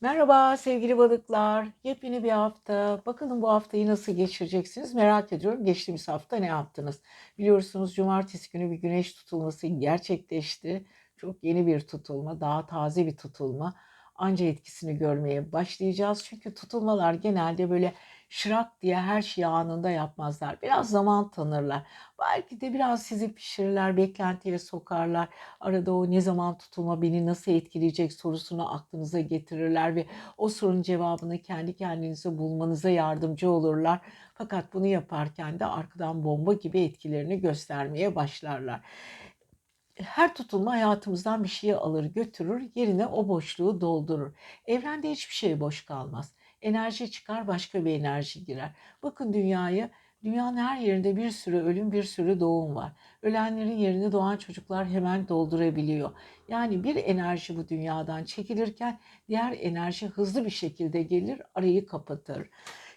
Merhaba sevgili balıklar. Yepyeni bir hafta. Bakalım bu haftayı nasıl geçireceksiniz? Merak ediyorum. Geçtiğimiz hafta ne yaptınız? Biliyorsunuz cumartesi günü bir güneş tutulması gerçekleşti. Çok yeni bir tutulma, daha taze bir tutulma. Anca etkisini görmeye başlayacağız. Çünkü tutulmalar genelde böyle şırak diye her şeyi anında yapmazlar. Biraz zaman tanırlar. Belki de biraz sizi pişirirler, beklentiye sokarlar. Arada o ne zaman tutulma beni nasıl etkileyecek sorusunu aklınıza getirirler ve o sorunun cevabını kendi kendinize bulmanıza yardımcı olurlar. Fakat bunu yaparken de arkadan bomba gibi etkilerini göstermeye başlarlar. Her tutulma hayatımızdan bir şeyi alır götürür, yerine o boşluğu doldurur. Evrende hiçbir şey boş kalmaz. Enerji çıkar, başka bir enerji girer. Bakın dünyayı, dünyanın her yerinde bir sürü ölüm, bir sürü doğum var. Ölenlerin yerini doğan çocuklar hemen doldurabiliyor. Yani bir enerji bu dünyadan çekilirken diğer enerji hızlı bir şekilde gelir, arayı kapatır.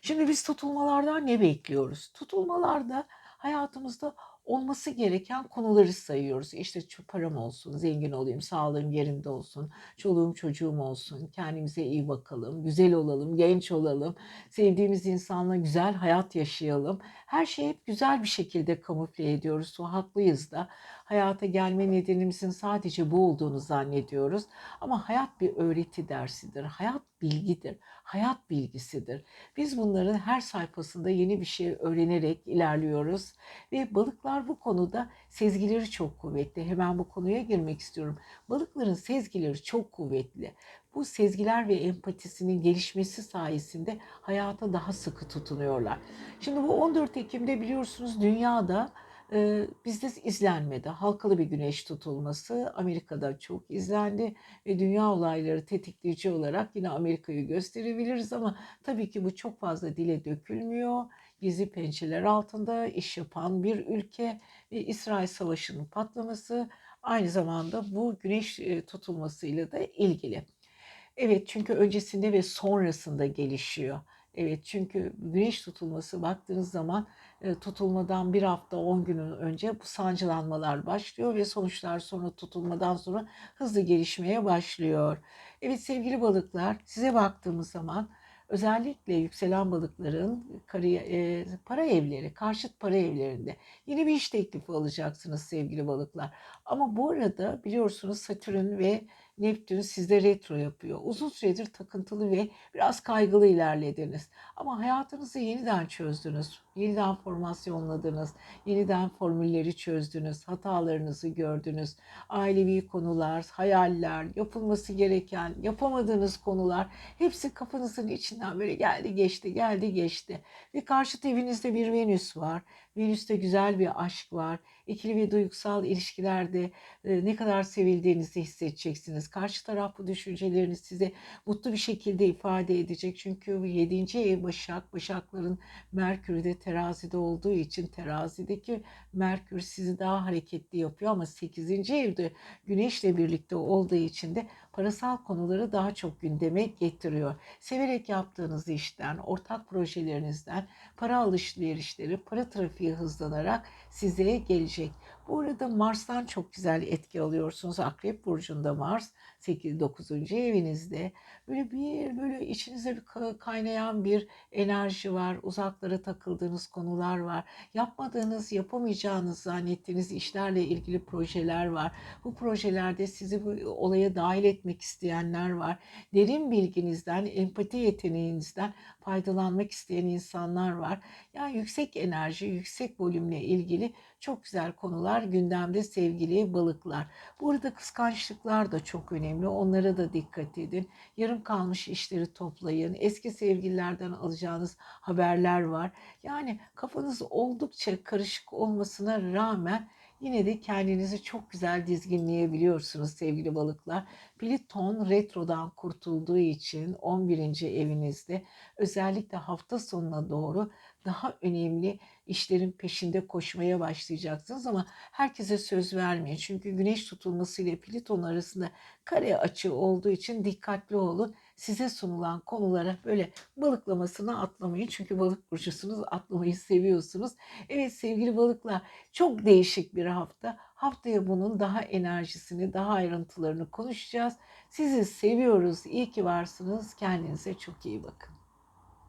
Şimdi biz tutulmalardan ne bekliyoruz? Tutulmalarda hayatımızda olması gereken konuları sayıyoruz. İşte param olsun, zengin olayım, sağlığım yerinde olsun, çoluğum çocuğum olsun, kendimize iyi bakalım, güzel olalım, genç olalım, sevdiğimiz insanla güzel hayat yaşayalım. Her şeyi hep güzel bir şekilde kamufle ediyoruz. O haklıyız da. Hayata gelme nedenimizin sadece bu olduğunu zannediyoruz. Ama hayat bir öğreti dersidir. Hayat bilgidir. Hayat bilgisidir. Biz bunların her sayfasında yeni bir şey öğrenerek ilerliyoruz. Ve balıklar bu konuda sezgileri çok kuvvetli. Hemen bu konuya girmek istiyorum. Balıkların sezgileri çok kuvvetli. Bu sezgiler ve empatisinin gelişmesi sayesinde hayata daha sıkı tutunuyorlar. Şimdi bu 14 Ekim'de biliyorsunuz dünyada e, bizde izlenmedi. Halkalı bir güneş tutulması Amerika'da çok izlendi ve dünya olayları tetikleyici olarak yine Amerika'yı gösterebiliriz ama tabii ki bu çok fazla dile dökülmüyor. Gizli pençeler altında iş yapan bir ülke ve İsrail Savaşı'nın patlaması aynı zamanda bu güneş tutulmasıyla da ilgili. Evet çünkü öncesinde ve sonrasında gelişiyor. Evet çünkü güneş tutulması baktığınız zaman tutulmadan bir hafta 10 günün önce bu sancılanmalar başlıyor ve sonuçlar sonra tutulmadan sonra hızlı gelişmeye başlıyor. Evet sevgili balıklar size baktığımız zaman özellikle yükselen balıkların para evleri, karşıt para evlerinde yeni bir iş teklifi alacaksınız sevgili balıklar. Ama bu arada biliyorsunuz Satürn ve Neptün sizde retro yapıyor. Uzun süredir takıntılı ve biraz kaygılı ilerlediniz. Ama hayatınızı yeniden çözdünüz. Yeniden formasyonladınız. Yeniden formülleri çözdünüz. Hatalarınızı gördünüz. Ailevi konular, hayaller, yapılması gereken, yapamadığınız konular hepsi kafanızın içinden böyle geldi geçti, geldi geçti. Ve karşıt evinizde bir Venüs var. Venüs'te güzel bir aşk var. İkili ve duygusal ilişkilerde ne kadar sevildiğinizi hissedeceksiniz. Karşı taraf bu düşüncelerini size mutlu bir şekilde ifade edecek. Çünkü 7. ev Başak, Başakların Merkür'ü de terazide olduğu için terazideki Merkür sizi daha hareketli yapıyor ama 8. evde Güneş'le birlikte olduğu için de parasal konuları daha çok gündeme getiriyor. Severek yaptığınız işten, ortak projelerinizden para alışverişleri, para trafiği hızlanarak size gelecek. Bu arada Mars'tan çok güzel etki alıyorsunuz. Akrep burcunda Mars 8 9. evinizde. Böyle bir böyle içinize bir kaynayan bir enerji var. Uzaklara takıldığınız konular var. Yapmadığınız, yapamayacağınız zannettiğiniz işlerle ilgili projeler var. Bu projelerde sizi bu olaya dahil etmek isteyenler var. Derin bilginizden, empati yeteneğinizden faydalanmak isteyen insanlar var. Yani yüksek enerji, yüksek volümle ilgili çok güzel konular gündemde sevgili balıklar. Burada kıskançlıklar da çok önemli. Onlara da dikkat edin. Yarım kalmış işleri toplayın. Eski sevgililerden alacağınız haberler var. Yani kafanız oldukça karışık olmasına rağmen yine de kendinizi çok güzel dizginleyebiliyorsunuz sevgili balıklar. Plüton retrodan kurtulduğu için 11. evinizde özellikle hafta sonuna doğru daha önemli işlerin peşinde koşmaya başlayacaksınız ama herkese söz vermeyin. Çünkü güneş tutulması ile Plüton arasında kare açı olduğu için dikkatli olun. Size sunulan konulara böyle balıklamasına atlamayın. Çünkü balık burcusunuz, atlamayı seviyorsunuz. Evet sevgili balıklar çok değişik bir hafta. Haftaya bunun daha enerjisini, daha ayrıntılarını konuşacağız. Sizi seviyoruz. İyi ki varsınız. Kendinize çok iyi bakın.